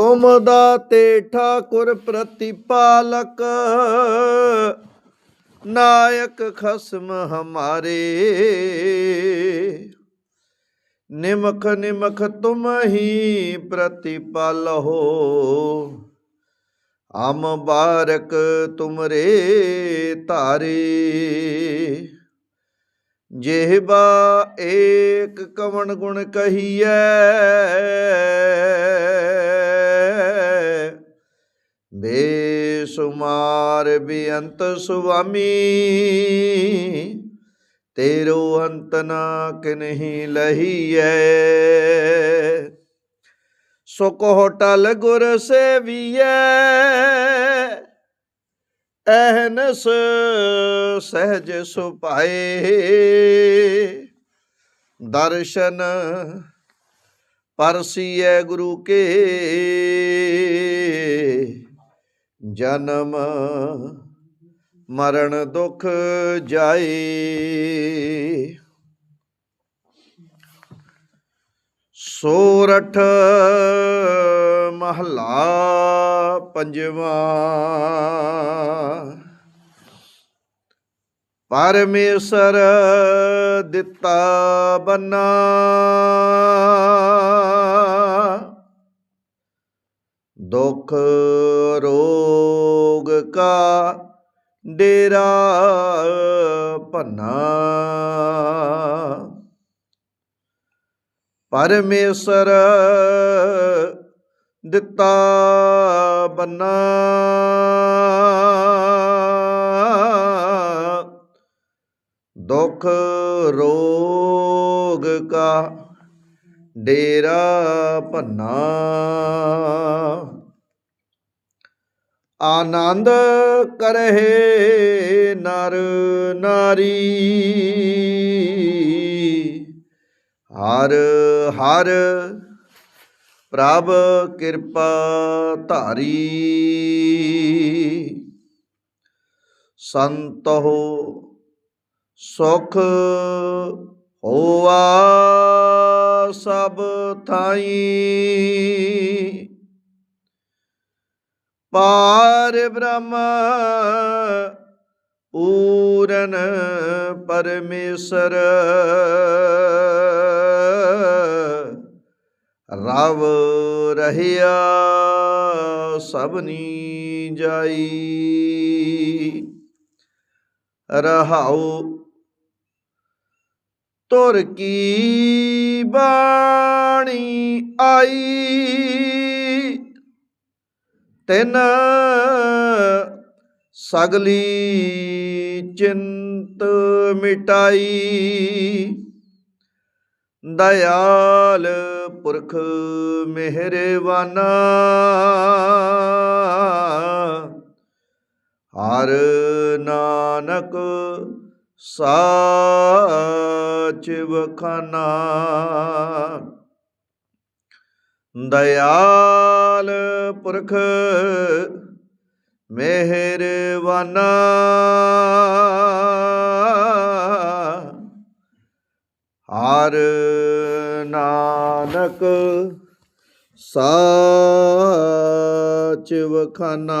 ਤੁਮ ਦਾਤੇ ਠਾਕੁਰ ਪ੍ਰਤੀਪਾਲਕ। ਨਾਇਕ ਖਸਮ ਹਮਾਰੇ। ਨਿਮਖ ਨਿਮਖ ਤੁਮ ਹੀ ਪ੍ਰਤਿਪਾਲਹੁ ਹਮ ਬਾਰਕ ਤੁਮਰੇ ਧਾਰੇ। ਜਿਹਬਾ ਏਕ ਕਵਣ ਗੁਣ ਕਹੀਐ। ਬੇਸੁਮਾਰ ਬੇਅੰਤ ਸੁਆਮੀ, ਤੇਰੋ ਅੰਤ ਨਾ ਕਿ ਨਹੀਂ ਲਹੀਐ। ਸੁਖ ਹੋਟਲ ਗੁਰ ਸੇਵੀਐ ਅਹਨਸ ਸਹਿਜ ਸੁਭਾਏ। ਦਰਸ਼ਨ ਪਰਸੀਐ ਗੁਰੂ ਕੇ। ਜਨਮ ਮਰਨ ਦੁਖ ਜਾਏ। ਸੋਰਠ ਮਹਲਾ ਪੰਜਵਾਂ। ਪਰਮੇਸ਼ਰ ਦਿੱਤਾ ਬੰਨਾ। ਦੁਖ ਰੋਗ ਕਾ ਡੇਰਾ ਭੰਨਾ। ਪਰਮੇਸ਼ਰ ਦਿੱਤਾ ਬੰਨਾ। ਦੁਖ ਰੋਗ ਕਾ ਡੇਰਾ ਭੰਨਾ। ਆਨੰਦ ਕਰਹਿ ਨਰ ਨਾਰੀ। ਹਰ ਹਰ ਪ੍ਰਭ ਕਿਰਪਾ ਧਾਰੀ। ਸੰਤੋ ਸੁਖ ਹੋਆ। ਸਭ ਥਾਈ। ਪਾਰ ਬ੍ਰਹਮ ਪੂਰਨ ਪਰਮੇਸ਼ਰ ਰਵ ਰਹਿਆ ਸਭਨੀ ਜਾਈ। ਰਹਾਉ ਤੁਰ ਕੀ ਬਾਣੀ ਆਈ? ਤਿਨ ਸਗਲੀ ਚਿੰਤ ਮਿਟਾਈ। ਦਇਆਲ ਪੁਰਖ ਮਿਹਰਵਾਨਾ ਹਰ ਨਾਨਕ ਸਾਚ ਵਖਾਨਾ। ਦਇਆਲ ਪੁਰਖ ਮਿਹਰਵਾਨਾ ਹਰ ਨਾਨਕ ਸਾਚ ਵਖਾਨਾ।